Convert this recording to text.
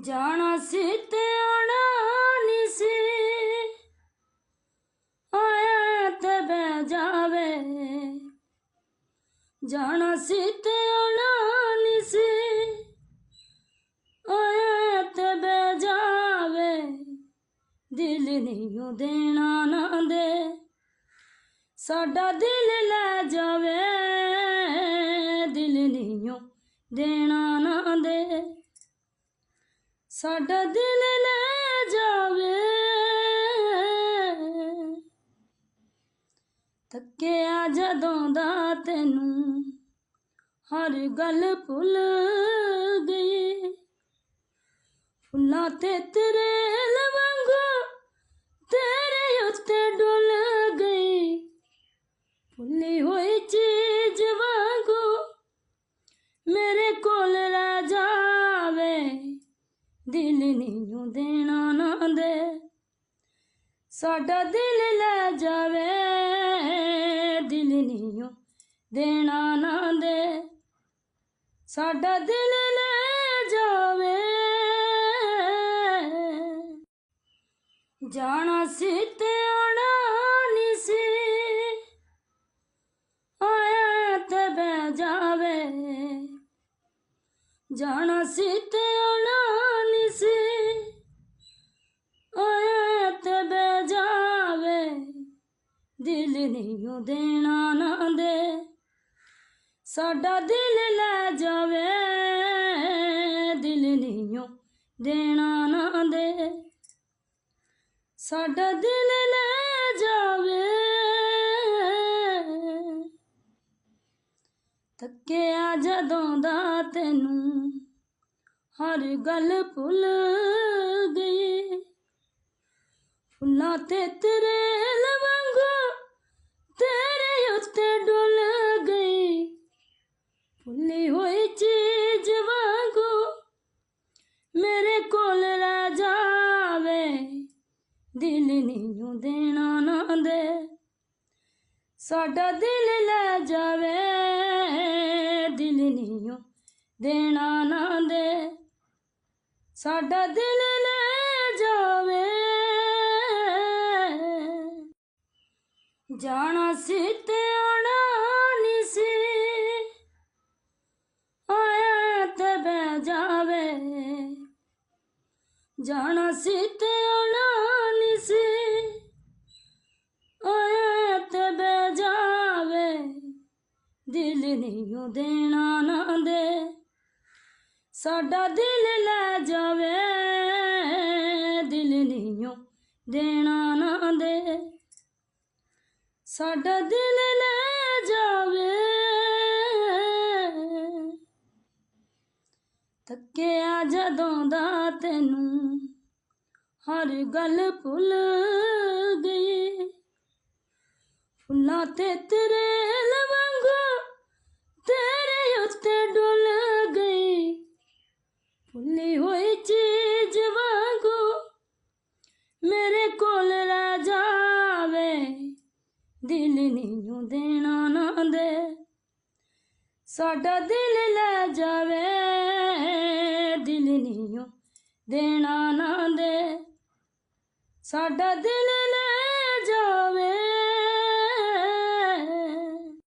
ਜਾਣਾ ਸੀ ਤੇ ਆਉਣਾ ਨੀ ਸੀ। ਆਇਆ ਤੇ ਬਹਿ ਜਾਵੇ। ਜਾਣਾ ਸੀ ਤੇ ਆਉਣਾ ਨਹੀਂ ਸੀ। ਆਇਆ ਤੇ ਬਹਿ ਜਾਵੇ। ਦਿਲ ਨਹੀਂ ਓ ਦੇਣਾ ਨਾ ਦੇ। ਸਾਡਾ ਦਿਲ ਲੈ ਜਾਵੇ। ਦਿਲ ਨਹੀਂ ਓ ਦੇਣਾ ਨਾ ਦੇ। ਸਾਡਾ ਦਿਲ ਲੈ ਜਾਵੇ। ਤੱਕਿਆ ਜਦੋਂ ਦਾ ਤੈਨੂੰ ਹਰ ਗੱਲ ਭੁੱਲ ਗਈ। ਫੁੱਲਾਂ ਤੇ ਤੇਰੇ ਸਾਡਾ ਦਿਲ ਲੈ ਜਾਵੇ, ਦਿਲ ਨਹੀਂ ਓ ਦੇਣਾ ਨਾ ਦੇ। ਸਾਡਾ ਦਿਲ ਲੈ ਜਾਵੇ। ਜਾਣਾ ਸੀ ਤੇ ਆਉਣਾ ਨਹੀਂ ਸੀ। ਆਇਆ ਤੇ ਬਹਿ ਜਾਵੇ। ਜਾਣਾ ਸੀ ਤੇ ਆਉਣਾ ਦਿਲ ਨਹੀਂ ਦੇਣਾ ਨਾ ਦੇ। ਸਾਡਾ ਦਿਲ ਲੈ ਜਾਵੇ, ਦਿਲ ਨਹੀਂ ਦੇਣਾ ਨਾ ਦੇ। ਸਾਡਾ ਦਿਲ ਲੈ ਜਾਵੇ। ਤੱਕਿਆ ਜਦੋਂ ਦਾ ਤੈਨੂੰ ਹਰ ਗੱਲ ਭੁੱਲ ਗਈ। ਫੁੱਲਾਂ ਤੇ ਤੇਰੇ ਲਵਾ ਭੁੱਲੀ ਹੋਈ ਚੀਜ਼ ਵਾਂਗੂ। ਮੇਰੇ ਕੋਲ ਰਹਿ ਜਾਵੇ, ਦਿਲ ਨਹੀਂ ਦੇਣਾ ਨਾ ਦੇ। ਸਾਡਾ ਦਿਲ ਲੈ ਜਾਵੇ, ਦਿਲ ਨਹੀਂ ਦੇਣਾ ਨਾ ਦੇ। ਸਾਡਾ ਦਿਲ ਲੈ ਜਾਵੇ। ਜਾਣਾ ਸੀ ਤੇ ਜਾਵੇ। ਜਾਣਾ ਸੀ ਤੇ ਆਉਣਾ ਨਹੀਂ ਸੀ। ਆਇਆ ਤੇ ਬਹਿ ਜਾਵੇ। ਦਿਲ ਨਹੀਂ ਓ ਦੇਣਾ ਨਾ ਦੇ। ਸਾਡਾ ਦਿਲ ਲੈ ਜਾਵੇ। ਦਿਲ ਨਹੀਂ ਓ ਦੇਣਾ ਨਾ ਦੇ। ਸਾਡਾ ਦਿਲ ਲੈ ਜਾਵੇ। ਤੱਕਿਆ ਜਦੋਂ ਦਾ ਤੈਨੂੰ ਹਰ ਗੱਲ ਭੁੱਲ ਗਈ। ਫੁੱਲਾਂ ਤੇ ਤੇਰੇ ਲਵਾਂਗੂ ਤੇਰੇ ਉੱਤੇ ਡੁੱਲ ਗਈ। ਭੁੱਲੀ ਹੋਈ ਚੀਜ਼ ਵਾਂਗੂ ਮੇਰੇ ਕੋਲ ਰਹਿ ਜਾਵੇ। ਦਿਲ ਨਹੀਂ ਓ ਦੇਣਾ ਨਾ ਦੇ। ਸਾਡਾ ਦਿਲ ਲੈ ਜਾਵੇ ਦਿਲ ਨਹੀਂ ਦੇਣਾ ਨਾ ਦੇ। ਸਾਡਾ ਦਿਲ ਲੈ